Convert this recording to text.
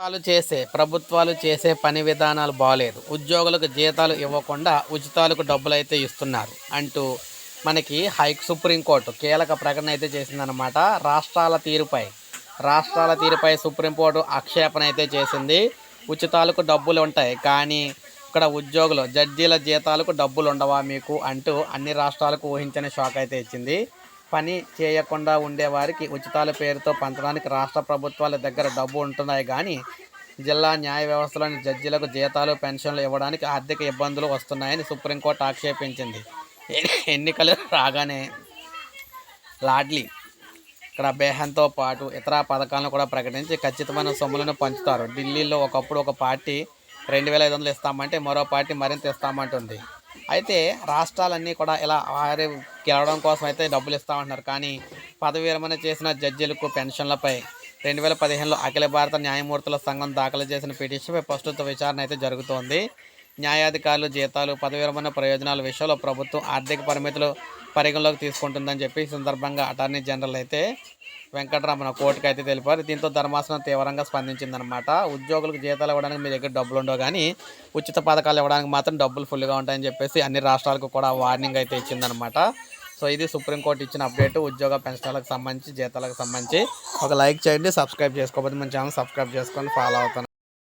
ప్రభుత్వాలు చేసే ప్రభుత్వాలు చేసే పని విధానాలు బాగలేదు ఉద్యోగులకు జీతాలు ఇవ్వకుండా ఉచితాలకు డబ్బులు అయితే ఇస్తున్నారు. అంటూ మనకి హైక్ సుప్రీంకోర్టు కీలక ప్రకటన అయితే చేసిందనమాట రాష్ట్రాల తీరుపై రాష్ట్రాల తీరుపై సుప్రీంకోర్టు ఆక్షేపణ అయితే చేసింది. ఉచితాలకు డబ్బులు ఉంటాయి కానీ ఇక్కడ ఉద్యోగులు జడ్జీల జీతాలకు డబ్బులు ఉండవా మీకు అంటూ అన్ని రాష్ట్రాలకు ఊహించని షాక్ అయితే ఇచ్చింది. పని చేయకుండా ఉండేవారికి ఉచితాల పేరుతో పంచడానికి రాష్ట్ర ప్రభుత్వాల దగ్గర డబ్బు ఉంటున్నాయి కానీ జిల్లా న్యాయ వ్యవస్థలోని జడ్జీలకు జీతాలు పెన్షన్లు ఇవ్వడానికి ఆర్థిక ఇబ్బందులు వస్తున్నాయని సుప్రీంకోర్టు ఆక్షేపించింది. ఎన్నికలు రాగానే లాడ్లీ ఇక్కడ బేహంతో పాటు ఇతర పథకాలను కూడా ప్రకటించి ఖచ్చితమైన సొమ్ములను పంచుతారు. ఢిల్లీలో ఒకప్పుడు ఒక పార్టీ రెండు వేల ఐదు వందలు ఇస్తామంటే మరో పార్టీ మరింత ఇస్తామంటుంది. అయితే రాష్ట్రాలన్నీ కూడా ఇలా వారి గెలవడం కోసం అయితే డబ్బులు ఇస్తామంటున్నారు. కానీ పదవి విరమణ చేసిన జడ్జీలకు పెన్షన్లపై రెండు వేల పదిహేనులో అఖిల భారత న్యాయమూర్తుల సంఘం దాఖలు చేసిన పిటిషన్పై ప్రస్తుత విచారణ అయితే జరుగుతోంది. న్యాయాధికారులు జీతాలు పదవి విరమణ ప్రయోజనాల విషయంలో ప్రభుత్వం ఆర్థిక పరిమితులు పరిగణలోకి తీసుకుంటుందని చెప్పి ఈ సందర్భంగా అటార్నీ జనరల్ అయితే వెంకటరమణ కోర్టుకు అయితే తెలిపారు. దీంతో ధర్మాసనం తీవ్రంగా స్పందించిందనమాట ఉద్యోగులకు జీతాలు ఇవ్వడానికి మీ దగ్గర డబ్బులు ఉండవు కానీ ఉచిత పథకాలు ఇవ్వడానికి మాత్రం డబ్బులు ఫుల్గా ఉంటాయని చెప్పేసి అన్ని రాష్ట్రాలకు కూడా వార్నింగ్ అయితే ఇచ్చిందనమాట సో ఇది సుప్రీంకోర్టు ఇచ్చిన అప్డేట్. ఉద్యోగ పెన్షన్లకు సంబంధించి జీతాలకు సంబంధించి ఒక లైక్ చేయండి సబ్స్క్రైబ్ చేసుకోకపోతే మన ఛానల్ సబ్స్క్రైబ్ చేసుకొని ఫాలో అవుతాను.